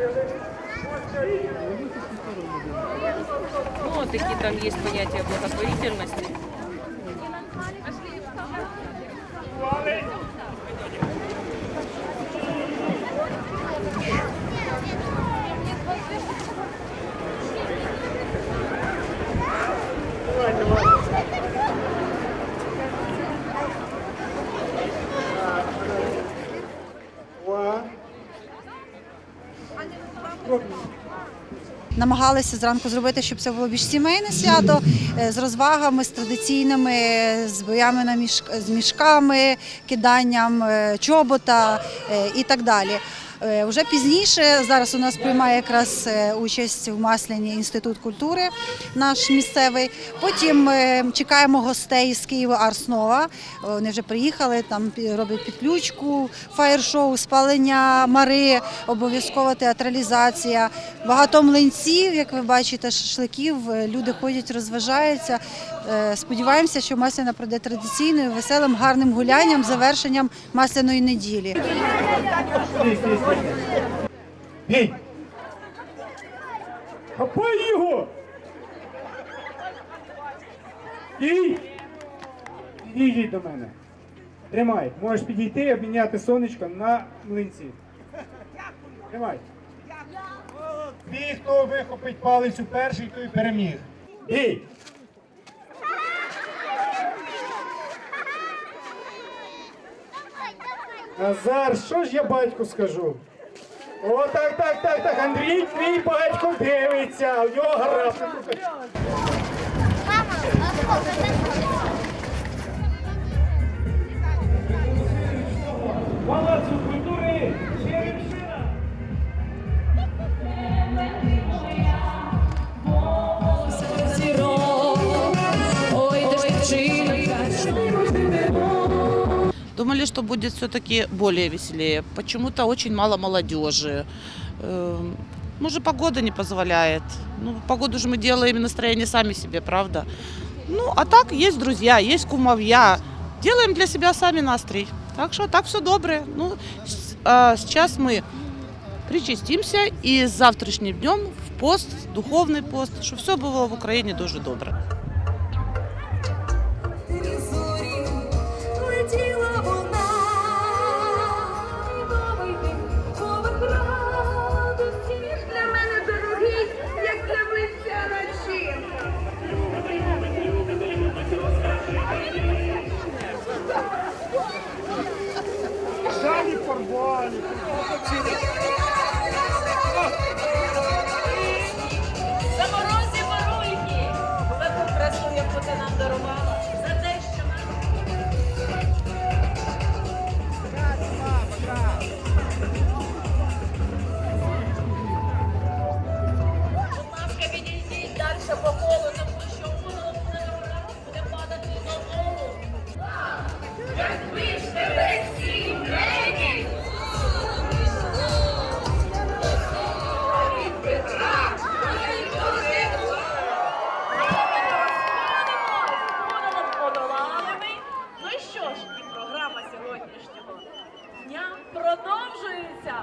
Ну, такие там есть понятия благотворительности. Намагалися зранку зробити, щоб це було більш сімейне свято е, з розвагами, з традиційними, з боями на мішк... з мішками, киданням е, чобота е, і так далі. Е, Вже пізніше зараз у нас приймає якраз е, участь в Масляні інститут культури, наш місцевий. Потім е, чекаємо гостей з Києва Арснова. Вони вже приїхали, там роблять підключку, фаєр-шоу, спалення мари, обов'язкова театралізація. Багато млинців, як ви бачите, шашликів. Люди ходять, розважаються. Е, Сподіваємося, що Масляна пройде традиційною, веселим, гарним гулянням, завершенням масляної неділі. Хапай його! І підійдіть до мене. Тримай. Можеш підійти і обміняти сонечко на млинці. Тримай. Твій, хто вихопить палицю перший, той переміг. Гей! Назар, що ж я батьку скажу? О, так, так, так, так, Андрій, твій батько дивиться, у нього график. Палацу Думали, что будет все-таки более веселее. Почему-то очень мало молодежи. Эм, Может, погода не позволяет. Ну, погоду же мы делаем и настроение сами себе, правда? Ну, а так есть друзья, есть кумовья. Делаем для себя сами настрой. Так что так все доброе. Ну, с- а сейчас мы причастимся и с завтрашним днем в пост, духовный пост, чтобы все было в Украине дуже добре.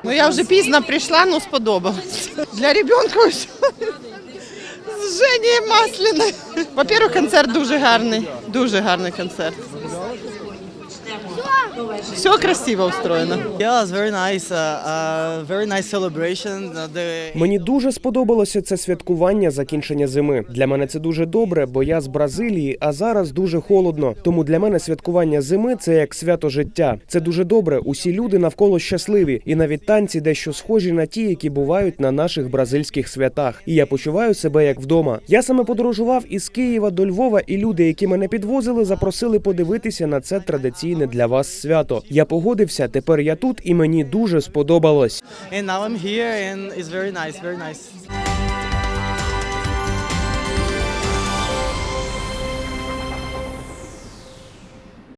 Ну я вже пізно прийшла, ну сподобалось. Для ребенка з Жені Масліна. По-перше, концерт дуже гарний. Дуже гарний концерт. Все красиво устроєно. Yeah, it's very nice. Uh, uh, very nice celebration. Uh, Мені дуже сподобалося це святкування закінчення зими. Для мене це дуже добре, бо я з Бразилії, а зараз дуже холодно. Тому для мене святкування зими це як свято життя. Це дуже добре. Усі люди навколо щасливі, і навіть танці дещо схожі на ті, які бувають на наших бразильських святах. І я почуваю себе як вдома. Я саме подорожував із Києва до Львова, і люди, які мене підвозили, запросили подивитися на це традиційне для вас свято. Я погодився. Тепер я тут, і мені дуже сподобалось. and now I'm here, and it's very nice. Very nice.